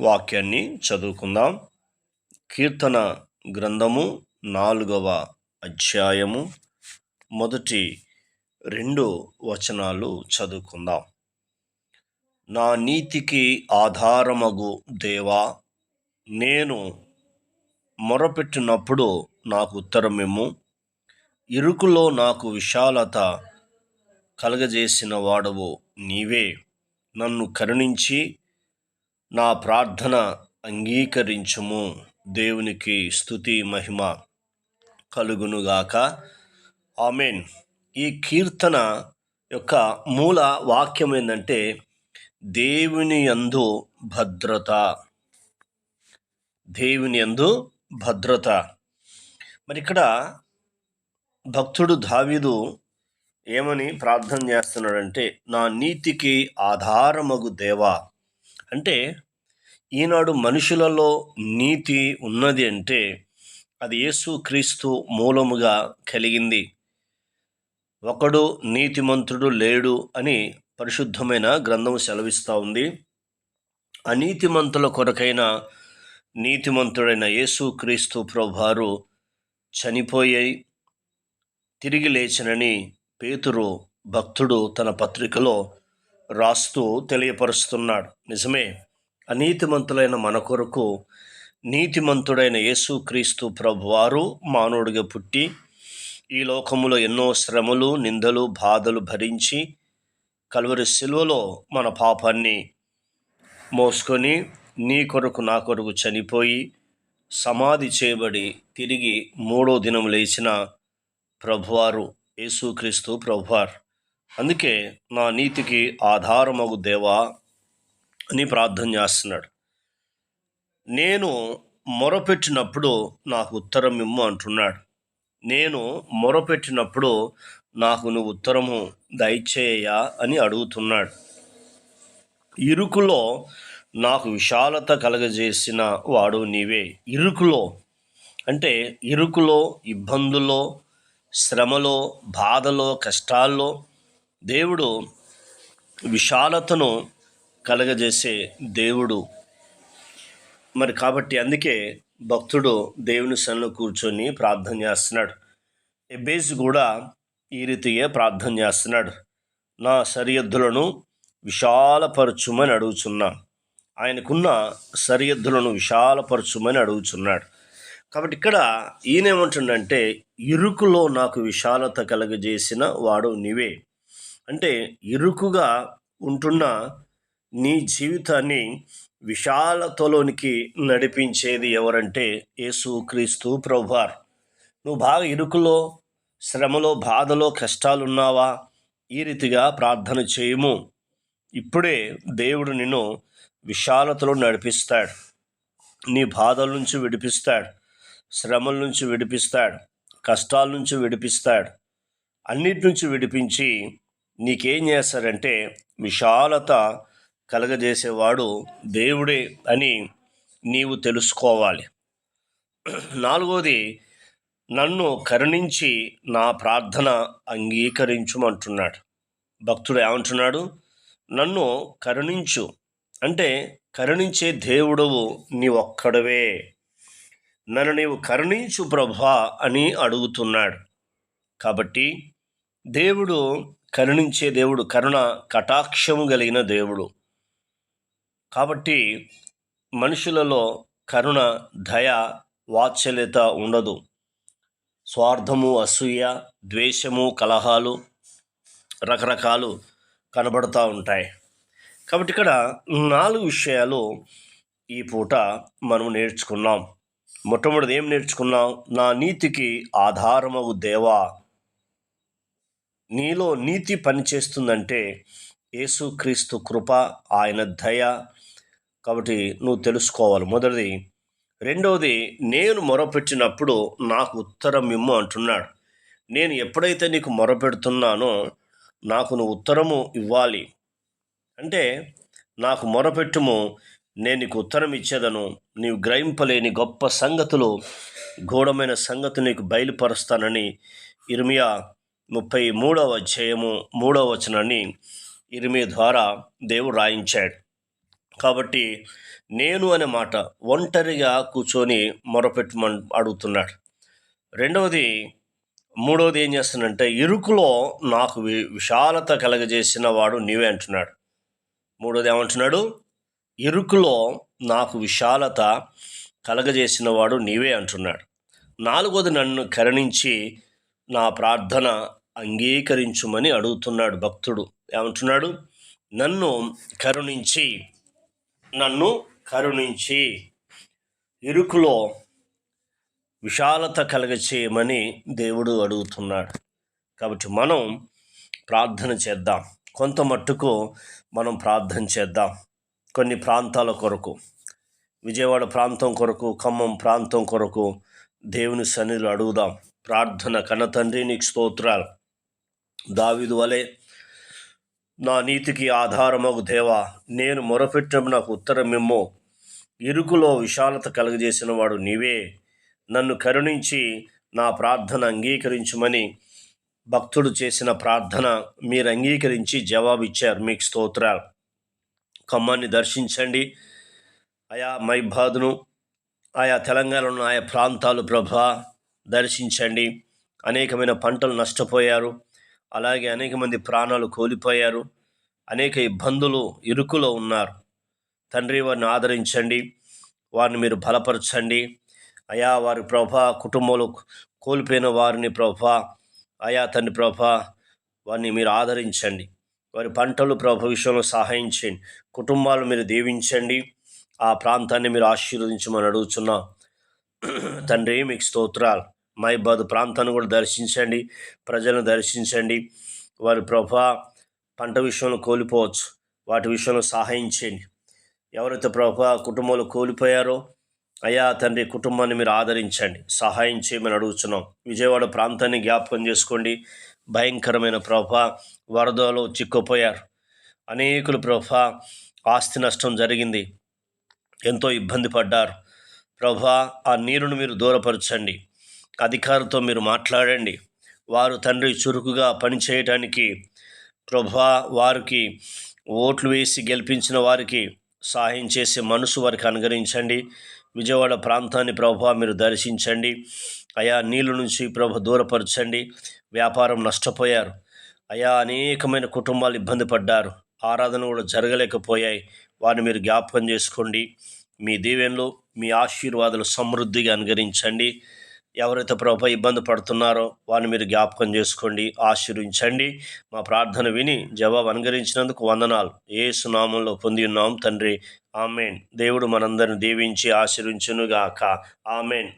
వాక్యాన్ని చదువుకుందాం. కీర్తన గ్రంథము నాలుగవ అధ్యాయము. మొదటి రెండు వచనాలు చదువుకుందాం. నా నీతికి ఆధారమగు దేవా నేను మొరపెట్టినప్పుడు నాకు ఉత్తరమేము ఇరుకులో నాకు విశాలత కలగజేసిన వాడవు నీవే. నన్ను కరుణించి నా ప్రార్థన అంగీకరించుము. దేవునికి స్తుతి మహిమ కలుగునుగాక. ఆమెన్. ఈ కీర్తన యొక్క మూల వాక్యం ఏంటంటే దేవుని యందు భద్రత. దేవుని యందు భద్రత. మరి ఇక్కడ భక్తుడు దావీదు ఏమని ప్రార్థన చేస్తున్నాడంటే నా నీతికి ఆధారమగు దేవా. అంటే ఈనాడు మనుషులలో నీతి ఉన్నది అంటే అది యేసు క్రీస్తు మూలముగా కలిగింది. ఒకడు నీతిమంతుడు లేడు అని పరిశుద్ధమైన గ్రంథం సెలవిస్తూ ఉంది. అనీతిమంతుల కొరకైన నీతిమంతుడైన యేసు క్రీస్తు ప్రభువారు చనిపోయాయి. తిరిగి లేచినని పేతురు భక్తుడు తన పత్రికలో రాస్తూ తెలియపరుస్తున్నాడు. నిజమే అనీతిమంతులైన మన కొరకు నీతిమంతుడైన యేసుక్రీస్తు ప్రభువారు మానవుడిగా పుట్టి ఈ లోకములో ఎన్నో శ్రమలు నిందలు బాధలు భరించి కలువరి శిలువలో మన పాపాన్ని మోసుకొని నీ కొరకు నా కొరకు చనిపోయి సమాధి చేయబడి తిరిగి మూడో దినం లేచిన ప్రభువారు యేసుక్రీస్తు ప్రభువారు. అందుకే నా నీతికి ఆధారమగు దేవా అని ప్రార్థన చేస్తున్నాడు. నేను మొరపెట్టినప్పుడు నాకు ఉత్తరం ఇమ్ము అంటున్నాడు. నేను మొరపెట్టినప్పుడు నాకు నువ్వు ఉత్తరము దయచేయ అని అడుగుతున్నాడు. ఇరుకులో నాకు విశాలత కలగజేసిన వాడు నీవే. ఇరుకులో అంటే ఇరుకులో ఇబ్బందుల్లో శ్రమలో బాధలో కష్టాల్లో దేవుడు విశాలతను కలగజేసే దేవుడు. మరి కాబట్టి అందుకే భక్తుడు దేవుని సన్ను కూర్చొని ప్రార్థన చేస్తున్నాడు. ఎబ్బేసి కూడా ఈ రీతిగా ప్రార్థన చేస్తున్నాడు. నా సరిహద్దులను విశాలపరచుమని అడుగుచున్నా. ఆయనకున్న సరిహద్దులను విశాలపరచుమని అడుగుచున్నాడు. కాబట్టి ఇక్కడ ఈయన ఏమంటుండంటే ఇరుకులో నాకు విశాలత కలగజేసిన వాడు నీవే. అంటే ఇరుకుగా ఉంటున్న నీ జీవితాన్ని విశాలతలోనికి నడిపించేది ఎవరంటే యేసు క్రీస్తు ప్రభువార్. నువ్వు బాగా ఇరుకులో శ్రమలో బాధలో కష్టాలున్నావా? ఈ రీతిగా ప్రార్థన చేయము. ఇప్పుడే దేవుడు నిన్ను విశాలతలో నడిపిస్తాడు. నీ బాధల నుంచి విడిపిస్తాడు. శ్రమల నుంచి విడిపిస్తాడు. కష్టాల నుంచి విడిపిస్తాడు. అన్నిటి నుంచి విడిపించి నీకేం చేస్తాడంటే విశాలత కలగజేసేవాడు దేవుడే అని నీవు తెలుసుకోవాలి. నాలుగోది నన్ను కరుణించి నా ప్రార్థన అంగీకరించుమంటున్నాడు. భక్తుడు ఏమంటున్నాడు? నన్ను కరుణించు. అంటే కరుణించే దేవుడవు నీ ఒక్కడవే నన్ను నీవు కరుణించు ప్రభా అని అడుగుతున్నాడు. కాబట్టి దేవుడు కరుణించే దేవుడు కరుణ కటాక్షము కలిగిన దేవుడు. కాబట్టి మనుషులలో కరుణ దయ వాత్సల్యత ఉండదు. స్వార్థము అసూయ ద్వేషము కలహాలు రకరకాలు కనబడుతూ ఉంటాయి. కాబట్టి ఇక్కడ నాలుగు విషయాలు ఈ పూట మనం నేర్చుకున్నాం. మొట్టమొదటి ఏం నేర్చుకున్నాం? నా నీతికి ఆధారమవు దేవా. నీలో నీతి పనిచేస్తుందంటే యేసుక్రీస్తు కృప ఆయన దయ కాబట్టి నువ్వు తెలుసుకోవాలి. మొదటిది రెండవది నేను మొరపెట్టినప్పుడు నాకు ఉత్తరం ఇమ్ము అంటున్నాడు. నేను ఎప్పుడైతే నీకు మొరపెడుతున్నానో నాకు నువ్వు ఉత్తరము ఇవ్వాలి. అంటే నాకు మొరపెట్టుము నేను నీకు ఉత్తరం ఇచ్చేదను. నీవు గ్రహింపలేని గొప్ప సంగతులు ఘోరమైన సంగతి నీకు బయలుపరుస్తానని ఇర్మియా ముప్పై మూడవ అధ్యాయము మూడవ వచనాన్ని ఇరిమి ద్వారా దేవుడు రాయించాడు. కాబట్టి నేను అనే మాట ఒంటరిగా కూర్చొని మొరపెట్టమని అడుగుతున్నాడు. రెండవది మూడవది ఏం చేస్తానంటే ఇరుకులో నాకు వి- విశాలత కలగజేసిన వాడు నీవే అంటున్నాడు. మూడోది ఏమంటున్నాడు? ఇరుకులో నాకు విశాలత కలగజేసిన వాడు నీవే అంటున్నాడు. నాలుగోది నన్ను కరుణించి నా ప్రార్థన అంగీకరించుమని అడుగుతున్నాడు భక్తుడు. ఏమంటున్నాడు? నన్ను కరుణించి నన్ను కరుణించి. ఇరుకులో విశాలత కలగచేయమని దేవుడు అడుగుతున్నాడు. కాబట్టి మనం ప్రార్థన చేద్దాం. కొంత మట్టుకు మనం ప్రార్థన చేద్దాం. కొన్ని ప్రాంతాల కొరకు విజయవాడ ప్రాంతం కొరకు ఖమ్మం ప్రాంతం కొరకు దేవుని సన్నిధిలో అడుగుదాం. ప్రార్థన కన్న తండ్రి నీకు స్తోత్రాలు. దావిదు వలె నా నీతికి ఆధారమగు దేవా నేను మొరపెట్టిన నాకు ఉత్తరమిమ్మో ఇరుకులో విశాలత కలుగజేసిన వాడు నీవే. నన్ను కరుణించి నా ప్రార్థన అంగీకరించమని భక్తుడు చేసిన ప్రార్థన మీరు అంగీకరించి జవాబిచ్చారు మీకు స్తోత్రాలు. ఖమ్మాన్ని దర్శించండి. ఆయా మైబాదును ఆయా తెలంగాణలో ఆయా ప్రాంతాలు ప్రభా దర్శించండి. అనేకమైన పంటలు నష్టపోయారు. అలాగే అనేక మంది ప్రాణాలు కోల్పోయారు. అనేక ఇబ్బందులు ఇరుకులో ఉన్నారు. తండ్రి వారిని ఆదరించండి. వారిని మీరు బలపరచండి. అయా వారి ప్రభా కుటుంబంలో కోల్పోయిన వారిని ప్రభా అయా తండ్రి ప్రభా వారిని మీరు ఆదరించండి. వారి పంటలు ప్రభ విషయంలో సహాయం చేయండి. కుటుంబాలు మీరు దీవించండి. ఆ ప్రాంతాన్ని మీరు ఆశీర్వదించమని అడుగుతున్నా తండ్రి మీకు స్తోత్రాలు. మైబాద్ ప్రాంతాన్ని కూడా దర్శించండి ప్రజలను దర్శించండి. వారి ప్రభా పంట విషయంలో కోల్పోవచ్చు. వాటి విషయంలో సహాయం చేయండి. ఎవరైతే ప్రభా కుటుంబంలో కోల్పోయారో అయ్యా తండ్రి కుటుంబాన్ని మీరు ఆదరించండి. సహాయం చేయమని అడుగుతున్నాం విజయవాడ ప్రాంతాన్ని జ్ఞాపకం చేసుకోండి. భయంకరమైన ప్రభా వరదలో చిక్కుపోయారు. అనేకులు ప్రభా ఆస్తి నష్టం జరిగింది. ఎంతో ఇబ్బంది పడ్డారు. ప్రభా ఆ నీరును మీరు దూరపరచండి. అధికారితో మీరు మాట్లాడండి. వారు తండ్రి చురుకుగా పనిచేయడానికి ప్రభా వారికి ఓట్లు వేసి గెలిపించిన వారికి సహాయం చేసే మనసు వారికి అనుగరించండి విజయవాడ ప్రాంతాన్ని ప్రభా మీరు దర్శించండి. అయా నీళ్ళ నుంచి ప్రభ దూరపరచండి. వ్యాపారం నష్టపోయారు. అయా అనేకమైన కుటుంబాలు ఇబ్బంది పడ్డారు. ఆరాధన కూడా జరగలేకపోయాయి. వారిని మీరు జ్ఞాపకం చేసుకోండి. మీ దీవెనలు మీ ఆశీర్వాదాలు సమృద్ధిగా అనుగరించండి ఎవరైతే ప్రభు ఇబ్బంది పడుతున్నారో వారిని మీరు జ్ఞాపకం చేసుకోండి ఆశీర్వించండి. మా ప్రార్థన విని జవాబు అనుగరించినందుకు వందనాలు. ఏ సునామంలో పొంది ఉన్నాం తండ్రి. ఆమెన్. దేవుడు మనందరిని దీవించి ఆశీర్వించునుగాక. ఆమెన్.